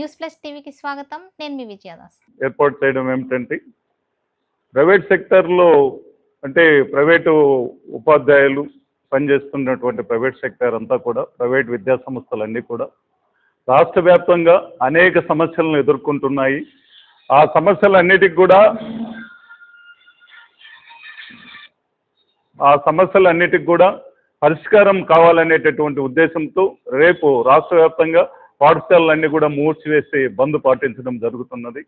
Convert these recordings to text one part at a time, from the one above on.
News plus టీవీకి స్వాగతం. నేను మీ విజయదాస్. ఏర్పాటు చేయడం ఏమిటంటే ప్రైవేట్ సెక్టర్లో అంటే ప్రైవేటు ఉపాధ్యాయులు పనిచేస్తున్నటువంటి ప్రైవేట్ సెక్టర్ అంతా కూడా ప్రైవేట్ విద్యా సంస్థలన్నీ కూడా రాష్ట్ర వ్యాప్తంగా అనేక సమస్యలను ఎదుర్కొంటున్నాయి. ఆ సమస్యలన్నిటికి కూడా ఆ సమస్యలన్నిటికి కూడా పరిష్కారం కావాలనేటటువంటి ఉద్దేశంతో రేపు రాష్ట్ర వ్యాప్తంగా పాఠశాలలన్నీ కూడా మూడ్చివేసి బంద్ పాటించడం జరుగుతున్నది.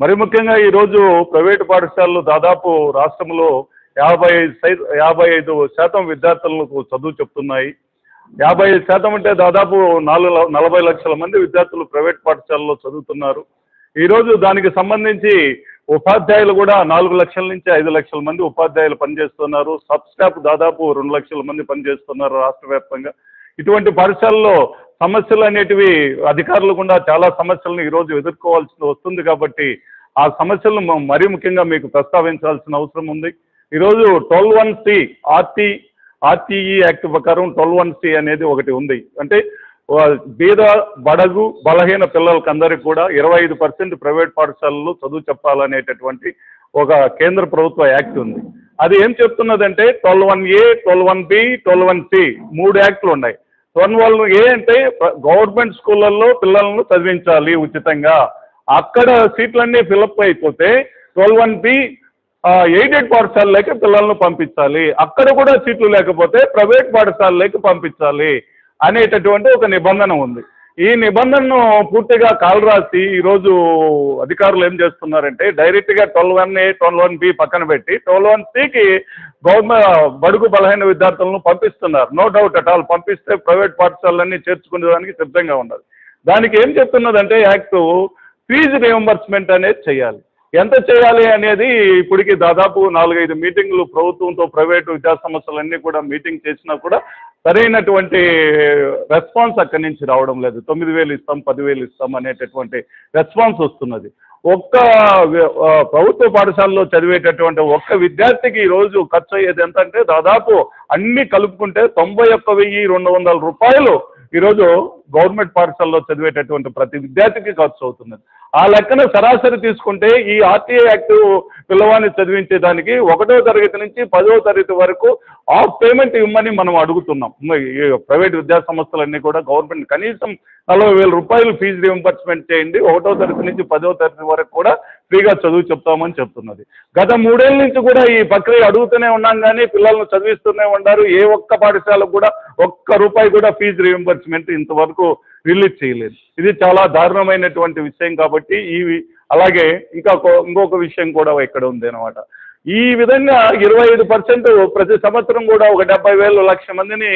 మరి ముఖ్యంగా ఈరోజు ప్రైవేటు పాఠశాలలు దాదాపు రాష్ట్రంలో యాభై ఐదు యాభై ఐదు శాతం విద్యార్థులకు చదువు చెప్తున్నాయి. యాభై ఐదు శాతం అంటే దాదాపు నాలుగు ల- నలభై లక్షల మంది విద్యార్థులు ప్రైవేట్ పాఠశాలలో చదువుతున్నారు. ఈరోజు దానికి సంబంధించి ఉపాధ్యాయులు కూడా నాలుగు లక్షల నుంచి ఐదు లక్షల మంది ఉపాధ్యాయులు పనిచేస్తున్నారు. సబ్ స్టాఫ్ దాదాపు రెండు లక్షల మంది పనిచేస్తున్నారు రాష్ట్ర వ్యాప్తంగా. ఇటువంటి పాఠశాలలో సమస్యలు అనేటివి అధికారులు కూడా చాలా సమస్యలను ఈరోజు ఎదుర్కోవాల్సి వస్తుంది కాబట్టి ఆ సమస్యలను మరీ ముఖ్యంగా మీకు ప్రస్తావించాల్సిన అవసరం ఉంది. ఈరోజు twelve one C RT RTE act ప్రకారం ట్వెల్వ్ వన్ సి అనేది ఒకటి ఉంది. అంటే బీద బడగు బలహీన పిల్లలకి అందరికీ కూడా ఇరవై ఐదు పర్సెంట్ ప్రైవేట్ పాఠశాలలు చదువు చెప్పాలనేటటువంటి ఒక కేంద్ర ప్రభుత్వ యాక్ట్ ఉంది. అది ఏం చెప్తున్నదంటే twelve one A twelve one B twelve one C మూడు యాక్ట్లు ఉన్నాయి. ట్వెల్వ్ వన్ ఏ అంటే గవర్నమెంట్ స్కూళ్ళల్లో పిల్లలను చదివించాలి ఉచితంగా. అక్కడ సీట్లన్నీ ఫిలప్ అయిపోతే ట్వెల్వ్ వన్ బి ఎయిడెడ్ పాఠశాలలోకి పిల్లలను పంపించాలి. అక్కడ కూడా సీట్లు లేకపోతే ప్రైవేట్ పాఠశాలలోకి పంపించాలి. అనేటటువంటి ఒక నిబంధన ఉంది. ఈ నిబంధనను పూర్తిగా కాలరాసి ఈరోజు అధికారులు ఏం చేస్తున్నారంటే డైరెక్ట్గా twelve one A twelve one B పక్కన పెట్టి ట్వెల్వ్ వన్ సికి గవర్నమెంట్ బడుగు బలహీన విద్యార్థులను పంపిస్తున్నారు. No doubt at all. పంపిస్తే ప్రైవేట్ పాఠశాలలన్నీ చేర్చుకునేదానికి సిద్ధంగా ఉన్నది. దానికి ఏం చెప్తున్నదంటే యాక్ట్ ఫీజు రియంబర్స్మెంట్ అనేది చేయాలి. ఎంత చేయాలి అనేది ఇప్పటికి దాదాపు నాలుగైదు మీటింగ్లు ప్రభుత్వంతో ప్రైవేటు విద్యా సంస్థలన్నీ కూడా మీటింగ్ చేసినా కూడా సరైనటువంటి రెస్పాన్స్ అక్కడి నుంచి రావడం లేదు. తొమ్మిది వేలు ఇస్తాం పదివేలు ఇస్తాం అనేటటువంటి రెస్పాన్స్ వస్తున్నది. ఒక్క ప్రభుత్వ పాఠశాలలో చదివేటటువంటి ఒక్క విద్యార్థికి ఈరోజు ఖర్చు అయ్యేది ఎంత అంటే దాదాపు అన్ని కలుపుకుంటే తొంభై ఒక్క వెయ్యి రెండు వందల రూపాయలు ఈరోజు గవర్నమెంట్ పాఠశాలలో చదివేటటువంటి ప్రతి విద్యార్థికి ఖర్చు అవుతున్నది ఆ లెక్కన సరాసరి తీసుకుంటే ఈ ఆర్టీఐ యాక్ట్ పిల్లవాడిని చదివించేదానికి ఒకటో తరగతి నుంచి పదో తరగతి వరకు ఆఫ్ పేమెంట్ ఇవ్వమని మనం అడుగుతున్నాం. ఈ ప్రైవేట్ విద్యా సంస్థలన్నీ కూడా గవర్నమెంట్ కనీసం నలభై వేల రూపాయలు ఫీజు రీఎంబర్స్మెంట్ చేయండి. ఒకటో తరగతి నుంచి పదో తరగతి వరకు కూడా ఫ్రీగా చదువు చెప్తామని చెప్తున్నది. గత మూడేళ్ళ నుంచి కూడా ఈ ప్రక్రియ అడుగుతూనే ఉన్నాం కానీ పిల్లలను చదివిస్తూనే ఉన్నారు ఏ ఒక్క పాఠశాలకు కూడా ఒక్క రూపాయి కూడా ఫీజు రీఎంబర్స్మెంట్ ఇంతవరకు రిలీజ్ చేయలేదు. ఇది చాలా దారుణమైనటువంటి విషయం కాబట్టి ఈ అలాగే ఇంకా ఇంకొక విషయం కూడా ఇక్కడ ఉంది అనమాట ఈ విధంగా ఇరవై ఐదు పర్సెంట్ ప్రతి సంవత్సరం కూడా ఒక డెబ్బై వేలు లక్ష మందిని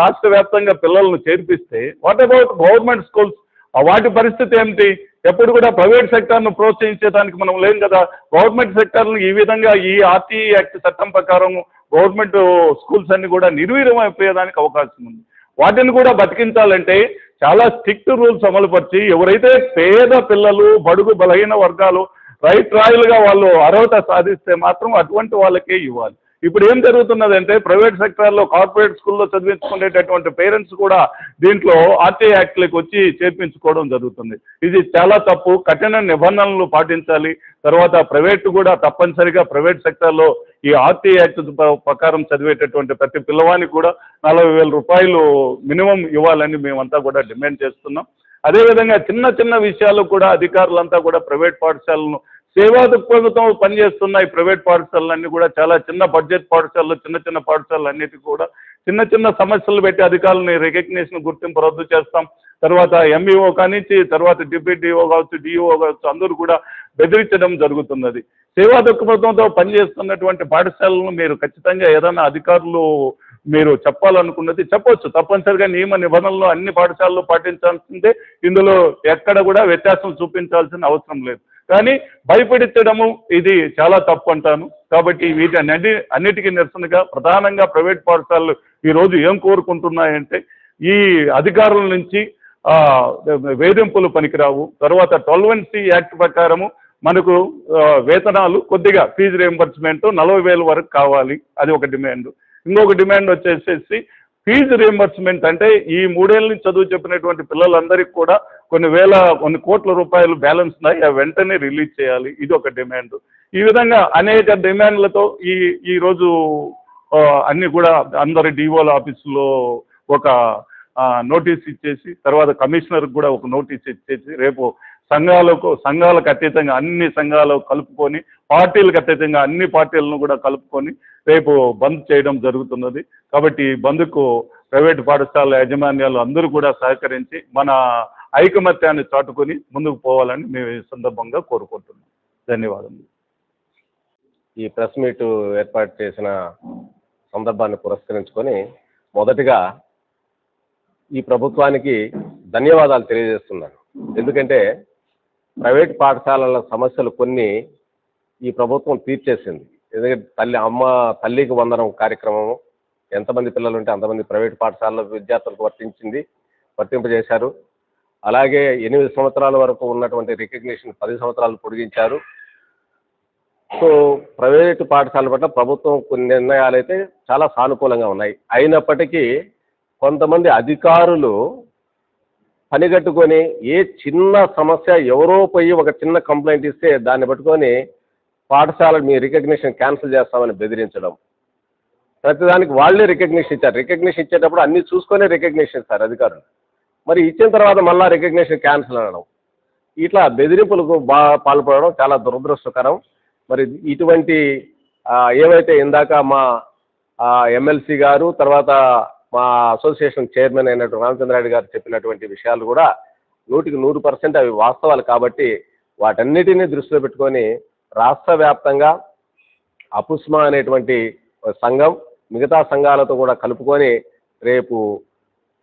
రాష్ట్ర వ్యాప్తంగా పిల్లలను చేర్పిస్తే వాట్ అబౌట్ గవర్నమెంట్ స్కూల్స్? వాటి పరిస్థితి ఏమిటి? ఎప్పుడు కూడా ప్రైవేట్ సెక్టార్ను ప్రోత్సహించేదానికి మనం లేం కదా. గవర్నమెంట్ సెక్టార్ను ఈ విధంగా ఈ ఆర్టీఈ యాక్ట్ చట్టం ప్రకారం గవర్నమెంట్ స్కూల్స్ అన్ని కూడా నిర్వీర్యం అయిపోయేదానికి అవకాశం ఉంది. వాటిని కూడా బతికించాలంటే చాలా స్ట్రిక్ట్ రూల్స్ అమలుపరిచి ఎవరైతే పేద పిల్లలు బడుగు బలహీన వర్గాలు రైట్ రాయలుగా వాళ్ళు అర్హత సాధిస్తే మాత్రం అటువంటి వాళ్ళకే ఇవ్వాలి. ఇప్పుడు ఏం జరుగుతున్నదంటే ప్రైవేట్ సెక్టార్లో కార్పొరేట్ స్కూల్లో చదివించుకునేటటువంటి పేరెంట్స్ కూడా దీంట్లో ఆర్టీఐ యాక్ట్లకు వచ్చి చేర్పించుకోవడం జరుగుతుంది. ఇది చాలా తప్పు. కఠిన నిబంధనలు పాటించాలి. తర్వాత ప్రైవేట్ కూడా తప్పనిసరిగా ప్రైవేట్ సెక్టార్లో ఈ ఆర్టీ యాక్ట్ ప్రకారం చదివేటటువంటి ప్రతి పిల్లవానికి కూడా నలభై వేల రూపాయలు మినిమం ఇవ్వాలని మేమంతా కూడా డిమాండ్ చేస్తున్నాం. అదేవిధంగా చిన్న చిన్న విషయాలు కూడా అధికారులంతా కూడా ప్రైవేట్ పాఠశాలను సేవా దృక్పథంతో పనిచేస్తున్న ఈ ప్రైవేట్ పాఠశాలలన్నీ కూడా చాలా చిన్న బడ్జెట్ పాఠశాలలు చిన్న చిన్న పాఠశాలలు అన్నిటికీ కూడా చిన్న చిన్న సమస్యలు పెట్టి అధికారులని రికగ్నేషన్ గుర్తింపు రద్దు చేస్తాం. తర్వాత ఎంఈఓ కానించి తర్వాత డిప్యూటీఓ కావచ్చు డిఈఓ కావచ్చు అందరూ కూడా బెదిరించడం జరుగుతున్నది. సేవా దృక్పథంతో పనిచేస్తున్నటువంటి పాఠశాలను మీరు ఖచ్చితంగా ఏదైనా అధికారులు మీరు చెప్పాలనుకున్నది చెప్పొచ్చు. తప్పనిసరిగా నియమ నిబంధనలు అన్ని పాఠశాలలు పాటించాల్సిందే. ఇందులో ఎక్కడ కూడా వ్యత్యాసం చూపించాల్సిన అవసరం లేదు. కానీ భయపెడించడము ఇది చాలా తప్పు అంటాను. కాబట్టి వీటి అన్ని అన్నిటికీ నిరసనగా ప్రధానంగా ప్రైవేట్ పాఠశాలలు ఈరోజు ఏం కోరుకుంటున్నాయంటే ఈ అధికారుల నుంచి వేధింపులు పనికిరావు. తర్వాత ట్వెల్వ్ యాక్ట్ ప్రకారము మనకు వేతనాలు కొద్దిగా ఫీజు రియంబర్స్మెంట్ నలభై వేల వరకు కావాలి. అది ఒక డిమాండ్. ఇంకొక డిమాండ్ వచ్చేసేసి ఫీజు రియంబర్స్మెంట్ అంటే ఈ మూడేళ్ళ నుంచి చదువు చెప్పినటువంటి పిల్లలందరికీ కూడా కొన్ని వేల కొన్ని కోట్ల రూపాయలు బ్యాలెన్స్ ఉన్నాయి. అవి వెంటనే రిలీజ్ చేయాలి. ఇది ఒక డిమాండ్. ఈ విధంగా అనేక డిమాండ్లతో ఈ ఈ రోజు అన్ని కూడా అందరి డిఓల ఆఫీసులో ఒక నోటీస్ ఇచ్చేసి తర్వాత కమిషనర్కి కూడా ఒక నోటీస్ ఇచ్చేసి రేపు సంఘాలకు సంఘాలకు అతీతంగా అన్ని సంఘాలు కలుపుకొని పార్టీలకు అతీతంగా అన్ని పార్టీలను కూడా కలుపుకొని రేపు బంద్ చేయడం జరుగుతున్నది. కాబట్టి ఈ బంద్కు ప్రైవేట్ పాఠశాల యాజమాన్యాలు అందరూ కూడా సహకరించి మన ఐకమత్యాన్ని చాటుకొని ముందుకు పోవాలని మేము ఈ సందర్భంగా కోరుకుంటున్నాం. ధన్యవాదములు. ఈ ప్రెస్ మీట్ ఏర్పాటు చేసిన సందర్భాన్ని పురస్కరించుకొని మొదటిగా ఈ ప్రభుత్వానికి ధన్యవాదాలు తెలియజేస్తున్నాను. ఎందుకంటే ప్రైవేట్ పాఠశాలల సమస్యలు కొన్ని ఈ ప్రభుత్వం తీర్చేసింది. ఎందుకంటే తల్లి అమ్మ తల్లికి వందనం కార్యక్రమం ఎంతమంది పిల్లలు ఉంటే అంతమంది ప్రైవేట్ పాఠశాలలో విద్యార్థులకు వర్తించింది వర్తింపజేశారు. అలాగే ఎనిమిది సంవత్సరాల వరకు ఉన్నటువంటి రికగ్నిషన్ పది సంవత్సరాలు పొడిగించారు. సో ప్రైవేటు పాఠశాల పట్ల ప్రభుత్వం కొన్ని నిర్ణయాలు అయితే చాలా సానుకూలంగా ఉన్నాయి. అయినప్పటికీ కొంతమంది అధికారులు పనిగట్టుకొని ఏ చిన్న సమస్య ఎవరో పోయి ఒక చిన్న కంప్లైంట్ ఇస్తే దాన్ని పట్టుకొని పాఠశాల మీ రికగ్నిషన్ క్యాన్సిల్ చేస్తామని బెదిరించడం. ప్రతిదానికి వాళ్ళే రికగ్నిషన్ ఇచ్చారు. రికగ్నిషన్ ఇచ్చేటప్పుడు అన్ని చూసుకొని రికగ్నిషన్ ఇస్తారు అధికారులు. మరి ఇచ్చిన తర్వాత మళ్ళీ రికగ్నిషన్ క్యాన్సిల్ అనడం. ఇట్లా బెదిరింపులకు బా పాల్పడడం చాలా దురదృష్టకరం. మరి ఇటువంటి ఏవైతే ఇందాక మా ఎమ్మెల్సీ గారు తర్వాత మా అసోసియేషన్ చైర్మన్ అయినటువంటి రామచంద్రారెడ్డి గారు చెప్పినటువంటి విషయాలు కూడా నూటికి నూరు పర్సెంట్ అవి వాస్తవాలు కాబట్టి వాటన్నిటినీ దృష్టిలో పెట్టుకొని రాష్ట్ర వ్యాప్తంగా అపుస్మా అనేటువంటి సంఘం మిగతా సంఘాలతో కూడా కలుపుకొని రేపు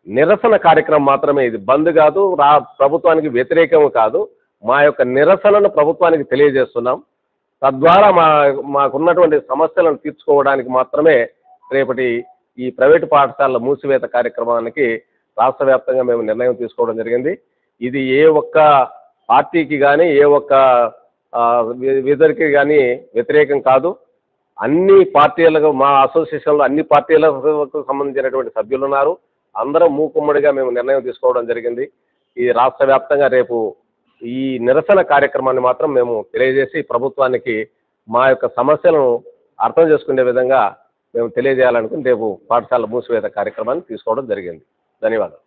నిరసన కార్యక్రమం మాత్రమే ఇది బంద్ కాదు రా ప్రభుత్వానికి వ్యతిరేకం కాదు. మా యొక్క నిరసనను ప్రభుత్వానికి తెలియజేస్తున్నాం. తద్వారా మా మాకున్నటువంటి సమస్యలను తీర్చుకోవడానికి మాత్రమే రేపటి ఈ ప్రైవేటు పాఠశాలల మూసివేత కార్యక్రమానికి రాష్ట్ర వ్యాప్తంగా మేము నిర్ణయం తీసుకోవడం జరిగింది. ఇది ఏ ఒక్క పార్టీకి కానీ ఏ ఒక్క వీధరికి కానీ వ్యతిరేకం కాదు. అన్ని పార్టీలకు మా అసోసియేషన్లో అన్ని పార్టీలకు సంబంధించినటువంటి సభ్యులు ఉన్నారు. అందరం మూకుమ్మడిగా మేము నిర్ణయం తీసుకోవడం జరిగింది. ఈ రాష్ట్ర వ్యాప్తంగా రేపు ఈ నిరసన కార్యక్రమాన్ని మాత్రం మేము తెలియజేసి ప్రభుత్వానికి మా యొక్క సమస్యలను అర్థం చేసుకునే విధంగా మేము తెలియజేయాలనుకుని రేపు పాఠశాల మూసివేత కార్యక్రమాన్ని తీసుకోవడం జరిగింది. ధన్యవాదాలు.